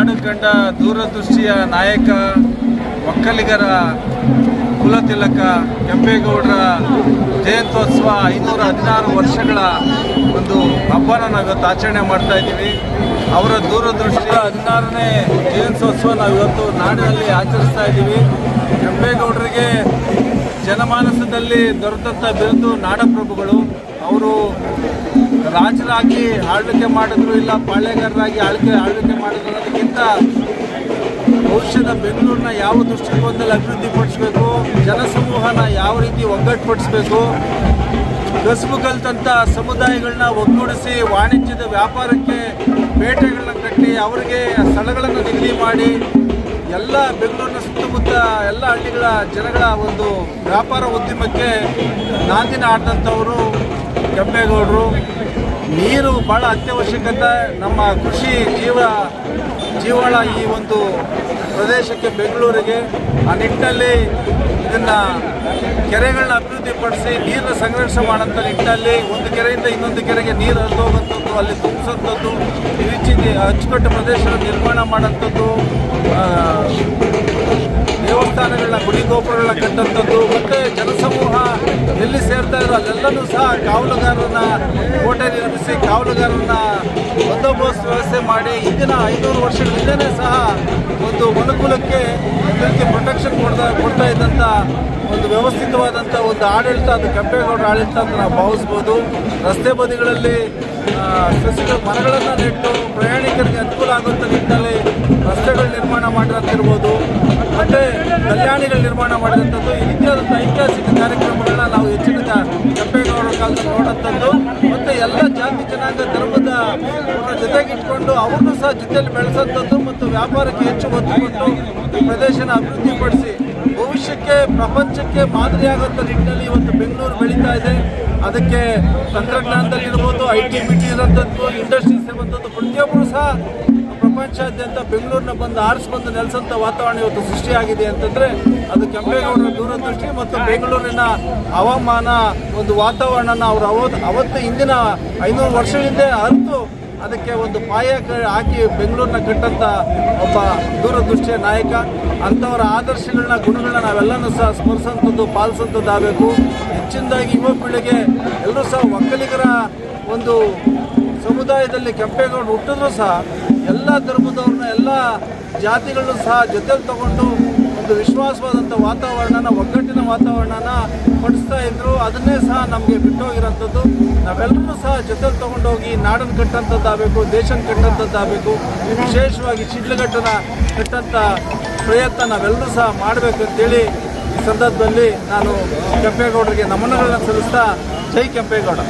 ನಾಡು ಕಂಡ ದೂರದೃಷ್ಟಿಯ ನಾಯಕ, ಒಕ್ಕಲಿಗರ ಕುಲತಿಲಕ, ಕೆಂಪೇಗೌಡರ ಜಯಂತ್ಯೋತ್ಸವ ಐನೂರ ಹದಿನಾರು ವರ್ಷಗಳ ಒಂದು ಹಬ್ಬನ ನಾವು ಇವತ್ತು ಆಚರಣೆ ಮಾಡ್ತಾ ಇದ್ದೀವಿ. ಅವರ ದೂರದೃಷ್ಟಿಯ ಹದಿನಾರನೇ ಜಯಂತ್ಯೋತ್ಸವ ನಾವು ಇವತ್ತು ನಾಡಿನಲ್ಲಿ ಆಚರಿಸ್ತಾ ಇದ್ದೀವಿ. ಕೆಂಪೇಗೌಡರಿಗೆ ಜನಮಾನಸದಲ್ಲಿ ದೊರೆತಂಥ ಬಿರುದು ನಾಡಪ್ರಭುಗಳು, ಅವರು ರಾಜರಾಗಿ ಆಳ್ವಿಕೆ ಮಾಡಿದ್ರು ಇಲ್ಲ ಪಾಳ್ಯಗಾರರಾಗಿ ಆಳ್ಕೆ ಆಳ್ವಿಕೆ ಮಾಡಿದ್ರು ಅನ್ನೋದಕ್ಕಿಂತ ಭವಿಷ್ಯದ ಬೆಂಗಳೂರನ್ನ ಯಾವ ದೃಷ್ಟಿಕೋನದಲ್ಲಿ ಅಭಿವೃದ್ಧಿಪಡಿಸಬೇಕು ಜನಸಮೂಹನ ಯಾವ ರೀತಿ ಒಗ್ಗಟ್ಟುಪಡಿಸಬೇಕು ಕಸುಬು ಕಲ್ತಂಥ ಸಮುದಾಯಗಳನ್ನ ಒಗ್ಗೂಡಿಸಿ ವಾಣಿಜ್ಯದ ವ್ಯಾಪಾರಕ್ಕೆ ಪೇಟೆಗಳನ್ನ ಕಟ್ಟಿ ಅವರಿಗೆ ಸ್ಥಳಗಳನ್ನು ನಿಗದಿ ಮಾಡಿ ಎಲ್ಲ ಬೆಂಗಳೂರಿನ ಸುತ್ತಮುತ್ತ ಎಲ್ಲ ಹಳ್ಳಿಗಳ ಜನಗಳ ಒಂದು ವ್ಯಾಪಾರ ಉದ್ಯಮಕ್ಕೆ ನಾಂದಿನ ಆಡಿದಂಥವರು ಕೆಂಪೇಗೌಡರು. ನೀರು ಭಾಳ ಅತ್ಯವಶ್ಯಕತೆ. ನಮ್ಮ ಕೃಷಿ ಜೀವ, ಜೀವಳ ಈ ಒಂದು ಪ್ರದೇಶಕ್ಕೆ ಬೆಂಗಳೂರಿಗೆ. ಆ ನಿಟ್ಟಿನಲ್ಲಿ ಇದನ್ನು ಕೆರೆಗಳನ್ನ ಅಭಿವೃದ್ಧಿಪಡಿಸಿ ನೀರನ್ನ ಸಂರಕ್ಷಣೆ ಮಾಡೋಂಥ ನಿಟ್ಟಿನಲ್ಲಿ ಒಂದು ಕೆರೆಯಿಂದ ಇನ್ನೊಂದು ಕೆರೆಗೆ ನೀರು ಹರಿದು ಅಲ್ಲಿ ತುಂಬಿಸೋಂಥದ್ದು ರೀತಿ ಅಚ್ಚುಕಟ್ಟು ಪ್ರದೇಶ ನಿರ್ಮಾಣ ಮಾಡೋಂಥದ್ದು ದೇವಸ್ಥಾನಗಳನ್ನ ಗುಡಿ ಗೋಪುರಗಳನ್ನ ಕಟ್ಟಂಥದ್ದು ಮತ್ತು ಜನಸಮೂಹ ಎಲ್ಲಿ ಸೇರ್ತಾ ಇರೋ ಅಲ್ಲೆಲ್ಲನೂ ಸಹ ಕಾವಲುಗಾರರನ್ನ ಕೋಟೆ ನಿರ್ಮಿಸಿ, ಕಾವಲುಗಾರರನ್ನ ಬಂದೋಬಸ್ತ್ ವ್ಯವಸ್ಥೆ ಮಾಡಿ ಹಿಂದಿನ ಐನೂರು ವರ್ಷಗಳ ಹಿಂದೆನೇ ಸಹ ಒಂದು ಮನುಕುಲಕ್ಕೆ ಅದಕ್ಕೆ ಪ್ರೊಟೆಕ್ಷನ್ ಕೊಡ್ತಾ ಕೊಡ್ತಾ ಇದ್ದಂಥ ಒಂದು ವ್ಯವಸ್ಥಿತವಾದಂಥ ಒಂದು ಆಡಳಿತ, ಅದು ಕೆಂಪೇಗೌಡರ ಆಡಳಿತ ಅಂತ ನಾವು ಭಾವಿಸ್ಬೋದು. ರಸ್ತೆ ಬದಿಗಳಲ್ಲಿ ಸಸಿಗಳ, ಮರಗಳನ್ನು ನೆಟ್ಟು ಪ್ರಯಾಣಿಕರಿಗೆ ಅನುಕೂಲ ಆಗುವಂಥ ನಿಟ್ಟಿನಲ್ಲಿ ರಸ್ತೆಗಳು ನಿರ್ಮಾಣ ಮಾಡಿರೋದಿರ್ಬೋದು ಮತ್ತು ಕಲ್ಯಾಣಿಗಳು ನಿರ್ಮಾಣ ಮಾಡಿದಂಥದ್ದು, ಈ ರೀತಿಯಾದಂಥ ಐತಿಹಾಸಿಕ ಕಾರ್ಯಕ್ರಮಗಳನ್ನ ನಾವು ಹೆಚ್ಚಿನ ಕೆಂಪೇಗೌಡರ ಕಾಲದಲ್ಲಿ ನೋಡೋಂಥದ್ದು ಮತ್ತು ಎಲ್ಲ ಜಾತಿ, ಜನಾಂಗ, ಧರ್ಮದ ಜೊತೆಗಿಟ್ಕೊಂಡು ಅವ್ರನ್ನೂ ಸಹ ಜೊತೆಯಲ್ಲಿ ಬೆಳೆಸೋಂಥದ್ದು ಮತ್ತು ವ್ಯಾಪಾರಕ್ಕೆ ಹೆಚ್ಚು ಒತ್ತು ಕೊಟ್ಟು ಪ್ರದೇಶನ ಅಭಿವೃದ್ಧಿಪಡಿಸಿ ಭವಿಷ್ಯಕ್ಕೆ, ಪ್ರಪಂಚಕ್ಕೆ ಮಾದರಿಯಾಗುವಂಥ ನಿಟ್ಟಿನಲ್ಲಿ ಇವತ್ತು ಬೆಂಗಳೂರು ಬೆಳೀತಾ ಇದೆ. ಅದಕ್ಕೆ ತಂತ್ರಜ್ಞಾನದಲ್ಲಿರ್ಬೋದು, ಐ ಟಿ, ಬಿ ಟಿ ಇರೋಂಥದ್ದು ಇಂಡಸ್ಟ್ರೀಸ್ ಇರುವಂಥದ್ದು, ಪ್ರತಿಯೊಬ್ಬರು ಸಹ ಪ್ರಪಂಚಾದ್ಯಂತ ಬೆಂಗಳೂರಿನ ಬಂದು ಆರಿಸ್ ಬಂದು ನೆಲೆಸಂತ ವಾತಾವರಣ ಇವತ್ತು ಸೃಷ್ಟಿಯಾಗಿದೆ ಅಂತಂದರೆ ಅದು ಕೆಂಪೇಗೌಡರ ದೂರದೃಷ್ಟಿ ಮತ್ತು ಬೆಂಗಳೂರಿನ ಹವಾಮಾನ ಒಂದು ವಾತಾವರಣನ ಅವರು ಅವತ್ತು ಅವತ್ತು ಹಿಂದಿನ ಐನೂರು ವರ್ಷಗಳಿಂದ ಅರಿತು ಅದಕ್ಕೆ ಒಂದು ಪಾಯ ಹಾಕಿ ಬೆಂಗಳೂರನ್ನ ಕಟ್ಟಂಥ ಒಬ್ಬ ದೂರದೃಷ್ಟಿಯ ನಾಯಕ. ಅಂಥವರ ಆದರ್ಶಗಳನ್ನ, ಗುಣಗಳನ್ನ ನಾವೆಲ್ಲನೂ ಸಹ ಸ್ಮರಿಸೋಂಥದ್ದು ಪಾಲಿಸೋಂಥದ್ದು ಆಗಬೇಕು ಹೆಚ್ಚಿನದಾಗಿ ಯುವ ಪೀಳಿಗೆ ಎಲ್ಲರೂ ಸಹ ಒಕ್ಕಲಿಗರ ಒಂದು ಸಮುದಾಯದಲ್ಲಿ ಕೆಂಪೇಗೌಡರು ಹುಟ್ಟಿದ್ರು ಸಹ ಎಲ್ಲ ಧರ್ಮದವ್ರನ್ನ, ಎಲ್ಲ ಜಾತಿಗಳನ್ನು ಸಹ ಜೊತೆಲಿ ತಗೊಂಡು ಒಂದು ವಿಶ್ವಾಸವಾದಂಥ ವಾತಾವರಣನ, ಒಗ್ಗಟ್ಟಿನ ವಾತಾವರಣನ ಪಡಿಸ್ತಾ ಇದ್ರು. ಅದನ್ನೇ ಸಹ ನಮಗೆ ಬಿಟ್ಟೋಗಿರೋಂಥದ್ದು. ನಾವೆಲ್ಲರೂ ಸಹ ಜೊತೆಲಿ ತಗೊಂಡೋಗಿ ನಾಡನ್ನು ಕಟ್ಟಂಥದ್ದಾಗಬೇಕು, ದೇಶನ ಕಟ್ಟಂಥದ್ದಾಗಬೇಕು, ವಿಶೇಷವಾಗಿ ಚಿಡ್ಲಘಟ್ಟನ ಕಟ್ಟಂಥ ಪ್ರಯತ್ನ ನಾವೆಲ್ಲರೂ ಸಹ ಮಾಡಬೇಕು ಅಂತೇಳಿ ಈ ಸಂದರ್ಭದಲ್ಲಿ ನಾನು ಕೆಂಪೇಗೌಡರಿಗೆ ನಮನಗಳನ್ನು ಸಲ್ಲಿಸ್ತಾ ಜೈ ಕೆಂಪೇಗೌಡ.